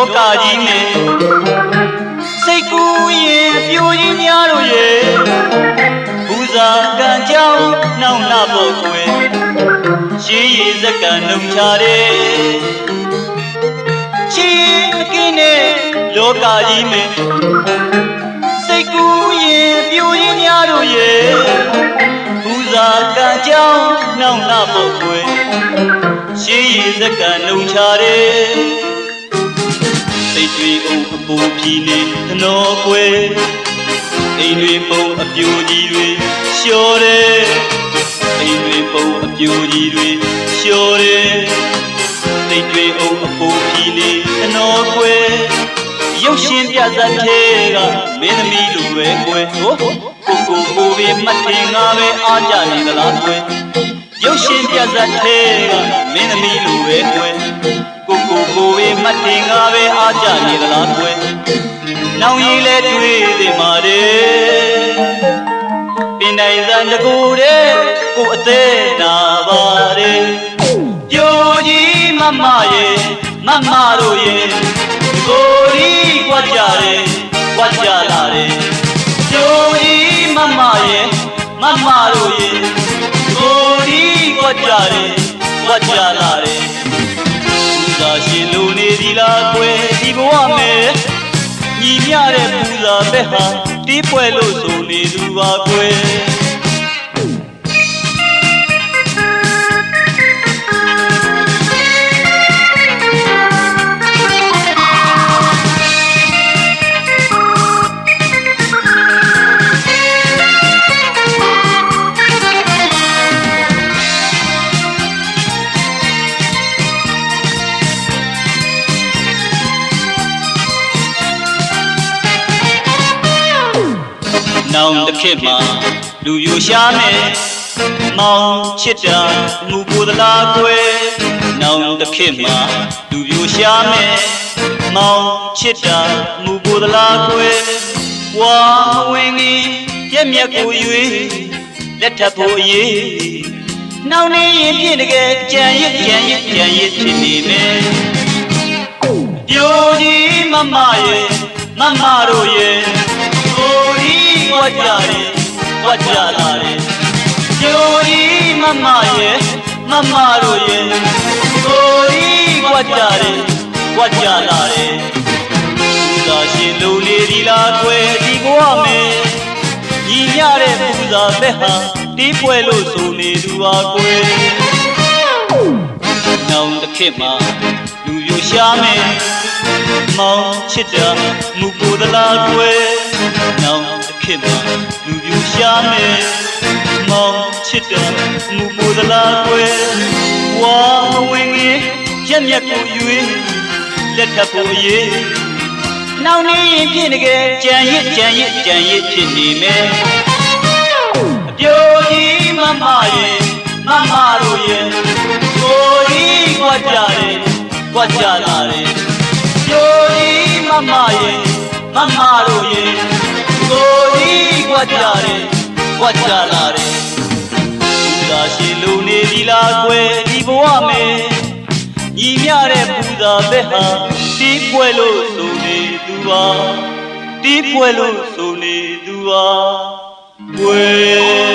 လောကကြီးနဲ့စိတ်ကူးရင်အပြိုကြီးများတို့ရဲ့ပူဇာကံကြောင်းနှောင့်နှဖို့ကွယ်ရှေးရည်စက္ကန့်နှုံချတယ်ချီအကင်းနဲ့လောကကြီးနဲ့စိတ်ကူးရင်အပြိုကြီးများတို့ရဲ့ပူဇာကံကြောင်းနှောင့်နှဖို့ကွယ်ရှေးရည်စက္ကန့်နှုံချတယ် စိတ်တွေအုပ်အပူပြည်နေသနောကွယ်အိမ်တွေပုံအပြိုကြီးတွေလျှော်တယ်အိမ်တွေပုံအပြိုကြီးတွေလျှော်တယ်စိတ်တွေအုပ်အပူပြည်နေသနောကွယ်ရုပ်ရှင်ပြဇတ်သေးကမင်းသမီးလိုပဲကွယ်ဟိုကိုကိုကိုပဲမထင်ငါပဲအားကြနေသလားကွယ်ရုပ်ရှင်ပြဇတ်သေးကမင်းသမီးလိုပဲကွယ် ကိုကိုကိုပဲမထင်ငါပဲအားကြနေသလားကွယ်နောင်ရီလဲတွေ့သေးမှာတဲ့ပင်တိုင်းစံတကူတဲ့ကိုအသေးနာပါတယ်ပြိုကြီးမမရဲ့မမတို့ရဲ့ကိုရီကွက်ကြတယ်ကွက်ကြလာတယ်ပြိုကြီးမမရဲ့မမတို့ရဲ့ကိုရီကွက်ကြတယ်ကွက်ကြလာတယ်ပူဇာရှင် လူနေဒီလားကွယ်ဒီဘဝမဲ့ညီမြတဲ့ပူဇာပဲဟာတီးပွဲလို့ဆိုနေသူပါကွယ် နောင်တစ်ခေတ်မှာလူယူရှားမယ်မောင်ချစ်တာမူကိုယ်သလားကွယ်နောင်တစ်ခေတ်မှာလူယူရှားမယ်မောင်ချစ်တာမူကိုယ်သလားကွယ်ဝါဝင်ကြီးပြက်မြက်ကို၍လက်ထပ်ဖို့အရေးနောင်နေရင်ပြည့်တကယ်ကြံရစ်ကြံရစ်ကြံရစ်ဖြစ်နေမယ်ပြိုကြီးမမရဲ့မမတို့ရဲ့ကိုကြီးဝတ်ကြတယ် ဝတ်ကြလာတယ်ပြိုကြီးမမရဲ့မမတို့ရဲ့ကိုကြီးဝတ်ကြတယ်ဝတ်ကြလာတယ်ပူဇာရှင်လူနေဒီလားကွယ်ဒီဘဝမယ်ညီညတဲ့ပူဇာပဲဟာတီးပွဲလို့ဆိုနေသူပါကွယ်နောင်တစ်ခေတ်မှာလူယူရှားမယ်မောင်ချစ်တာမူကိုယ်သလားကွယ်နောင်တစ် ခေတ်မှာလူယူရှားမယ်မောင်ချစ်တာမူကိုယ်သလားကွယ်ဝါဝင်ကြီးရက်မြက်ကိုယူလက်ထပ်ကိုရေးနောင်နေရင်ဖြစ်နေကြကြံရစ်ကြံရစ်ကြံရစ်ဖြစ်နေမယ်အပြိုကြီးမမရဲ့မမတို့ရဲ့ကိုကြီးကွက်ကြတယ်ကွက်ကြလာတယ်ပြိုကြီးမမရဲ့မမတို့ရဲ့ကို ကြီးကွက်ကြတယ်ကွက်ကြလာတယ်ပူဇာရှင်လူနေဒီလားကွယ်ဒီဘဝမယ်ညီမြတဲ့ပူဇာပဲဟာတီးပွဲလို့ဆိုနေသူပါတီးပွဲလို့ဆိုနေသူပါွယ်